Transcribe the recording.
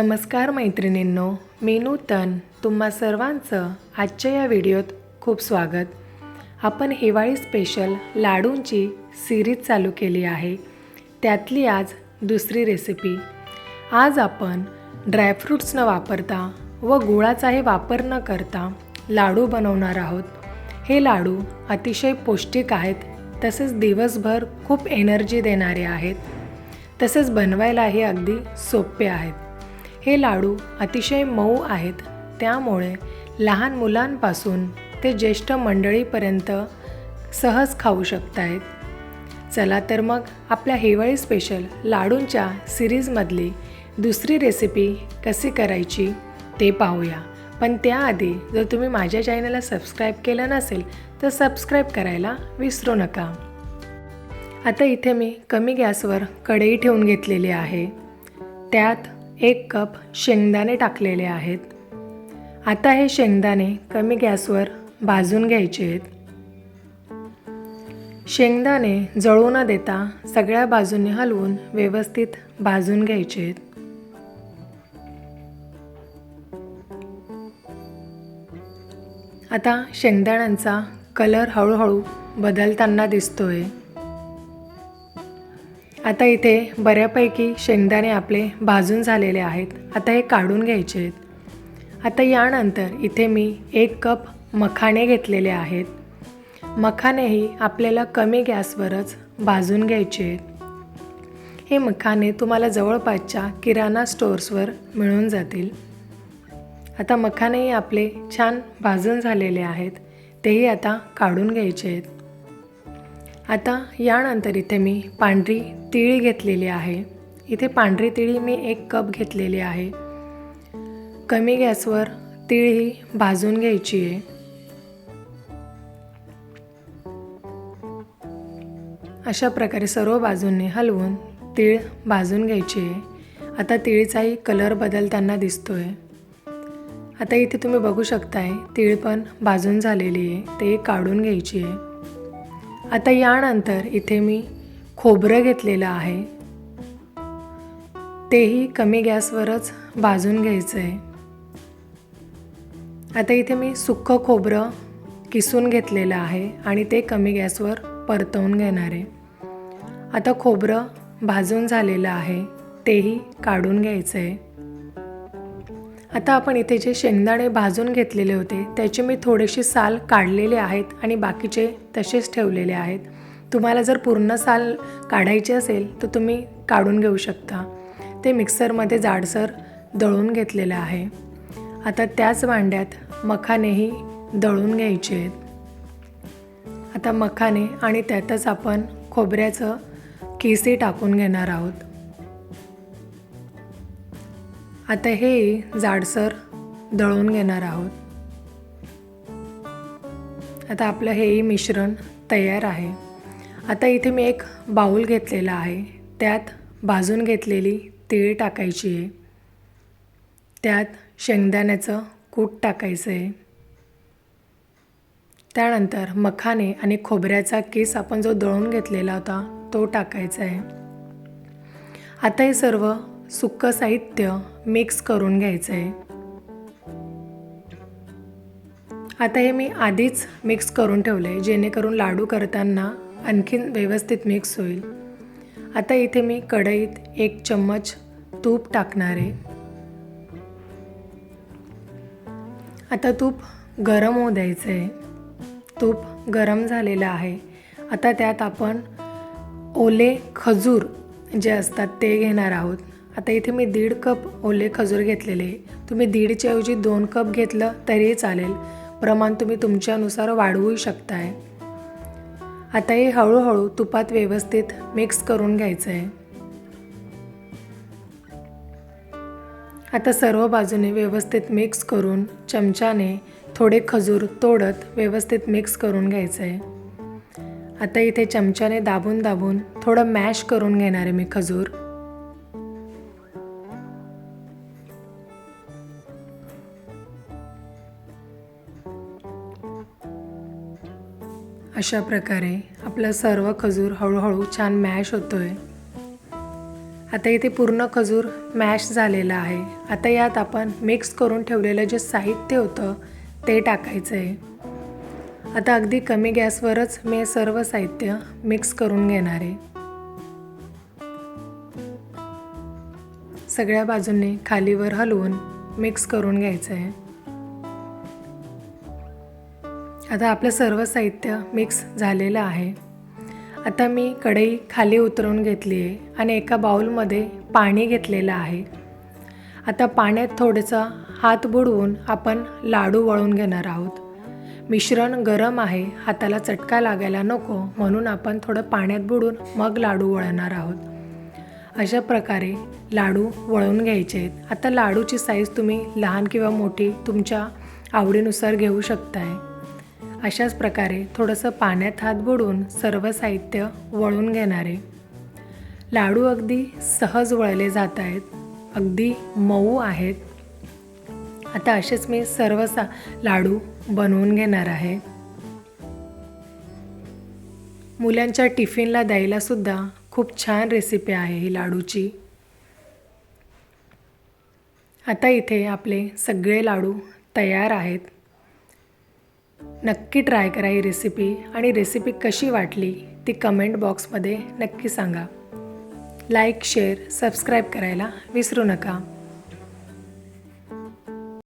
नमस्कार मैत्रिणींनो मी नूतन तुम्हा सर्वांचं आजच्या या व्हिडिओत खूप स्वागत. आपण हिवाळी स्पेशल लाडूंची सिरीज चालू केली आहे. त्यातली आज दुसरी रेसिपी आज आपण ड्रायफ्रूट्स न वापरता व गुळाचाही वापर न करता लाडू बनवणार आहोत. हे लाडू अतिशय पौष्टिक आहेत तसेच दिवसभर खूप एनर्जी देणारे आहेत. तसेच बनवायलाही अगदी सोपे आहेत. हे लाडू अतिशय मऊ आहेत. त्यामुळे लहान मुलांपासून ते ज्येष्ठ मंडळीपर्यंत सहज खाऊ शकतायत. चला तर मग आपल्या हिवाळी स्पेशल लाडूंच्या सिरीजमधली दुसरी रेसिपी कशी करायची ते पाहूया. पण त्याआधी जर तुम्ही माझ्या चॅनलला सबस्क्राईब केलं नसेल तर सबस्क्राईब करायला विसरू नका. आता इथे मी कमी गॅसवर कढई ठेवून घेतलेली आहे. त्यात एक कप शेंगदाणे टाकलेले आहेत. आता हे शेंगदाणे कमी गॅसवर भाजून घ्यायचे आहेत. शेंगदाणे जळू न देता सगळ्या बाजूने हलवून व्यवस्थित भाजून घ्यायचे आहेत. आता शेंगदाण्यांचा कलर हळूहळू बदलताना दिसतोय. आता इथे बऱ्यापैकी शेंगदाणे आपले भाजून झालेले आहेत. आता हे काढून घ्यायचे आहेत. आता यानंतर इथे मी एक कप मखाणे घेतलेले आहेत. मखाणेही आपल्याला कमी गॅसवरच भाजून घ्यायचे आहेत. हे मखाणे तुम्हाला जवळपासच्या किराणा स्टोर्सवर मिळून जातील. आता मखानेही आपले छान भाजून झालेले आहेत. तेही आता काढून घ्यायचे आहेत. आता यानंतर इथे मी पांढरी तिळी घेतलेली आहे. इथे पांढरी तिळी मी एक कप घेतलेली आहे. कमी गॅसवर तीळ ही भाजून घ्यायची आहे. अशा प्रकारे सर्व बाजूंनी हलवून तीळ भाजून घ्यायची आहे. आता तिळीचाही कलर बदलताना दिसतो आहे आता इथे तुम्ही बघू शकताय तीळ पण भाजून झालेली आहे. ते काढून घ्यायची आहे. आता यानंतर इथे मी खोबरं घेतलेलं आहे. तेही कमी गॅसवरच भाजून घ्यायचं आहे आता इथे मी सुक्कं खोबरं किसून घेतलेलं आहे आणि ते कमी गॅसवर परतवून घेणार आहे. आता खोबरं भाजून झालेलं आहे तेही काढून घ्यायचं आहे आता आपण इथे जे शेंगदाणे भाजून घेतलेले होते त्याचे मी थोडेसे साल काढलेले आहेत आणि बाकीचे तसेच ठेवलेले आहेत. तुम्हाला जर पूर्ण साल काढायचे असेल तर तुम्ही काढून घेऊ शकता. ते मिक्सरमध्ये जाडसर दळून घेतलेलं आहे. आता त्याच भांड्यात मखानेही दळून घ्यायचे आहेत. आता मखाने आणि त्यातच आपण खोबऱ्याचं केसी टाकून घेणार आहोत. आता हे जाडसर दळून घेणार आहोत. आता आपलं हेही मिश्रण तयार आहे. आता इथे मी एक बाऊल घेतलेला आहे. त्यात भाजून घेतलेली तीळ टाकायची आहे. त्यात शेंगदाण्याचं कूट टाकायचं आहे. त्यानंतर मखाने आणि खोबऱ्याचा केस आपण जो दळून घेतलेला होता तो टाकायचा आहे. आता हे सर्व सुक्कं साहित्य मिक्स करून घ्यायचं आहे आता हे मी आधीच मिक्स करून ठेवलं आहे जेणेकरून लाडू करताना आणखीन व्यवस्थित मिक्स होईल. आता इथे मी कढईत एक चम्मच तूप टाकणार आहे. आता तूप गरम होऊ द्यायचं आहे तूप गरम झालेलं आहे. आता त्यात आपण ओले खजूर जे असतात ते घेणार आहोत. आता इथे मी दीड कप ओले खजूर घेतलेले. तुम्ही दीडच्या ऐवजी दोन कप घेतलं तरीही चालेल. प्रमाण तुम्ही तुमच्यानुसार वाढवू शकताय. आता हे हळूहळू तुपात व्यवस्थित मिक्स करून घ्यायचं आहे आता सर्व बाजूने व्यवस्थित मिक्स करून चमच्याने थोडे खजूर तोडत व्यवस्थित मिक्स करून घ्यायचं आहे आता इथे चमच्याने दाबून दाबून थोडं मॅश करून घेणार आहे मी खजूर. अशा प्रकारे आपलं सर्व खजूर हळूहळू छान मॅश होतो आहे आता इथे पूर्ण खजूर मॅश झालेला आहे. आता यात आपण मिक्स करून ठेवलेलं जे साहित्य होतं ते टाकायचं आहे आता अगदी कमी गॅसवरच मी सर्व साहित्य मिक्स करून घेणार आहे. सगळ्या बाजूंनी खालीवर हलवून मिक्स करून घ्यायचं आहे आता आपलं सर्व साहित्य मिक्स झालेलं आहे. आता मी कढई खाली उतरवून घेतली आहे आणि एका बाउलमध्ये पाणी घेतलेलं आहे. आता पाण्यात थोडंसं हात बुडवून आपण लाडू वळून घेणार आहोत. मिश्रण गरम आहे हाताला चटका लागायला नको म्हणून आपण थोडं पाण्यात बुडून मग लाडू वळणार आहोत. अशा प्रकारे लाडू वळून घ्यायचे आहेत. आता लाडूची साईज तुम्ही लहान किंवा मोठी तुमच्या आवडीनुसार घेऊ शकताय. अशाच प्रकारे थोडंसं पाण्यात हात बुडून सर्व साहित्य वळून घेणारे. लाडू अगदी सहज वळले जात आहेत अगदी मऊ आहेत. आता असेच मी सर्व सा लाडू बनवून घेणार आहे. मुलांच्या टिफिनला द्यायला सुद्धा खूप छान रेसिपी आहे ही लाडूची. आता इथे आपले सगळे लाडू तयार आहेत. नक्की ट्राय करा ही रेसिपी आणि रेसिपी कशी वाटली ती कमेंट बॉक्समध्ये नक्की सांगा. लाईक शेअर सबस्क्राईब करायला विसरू नका.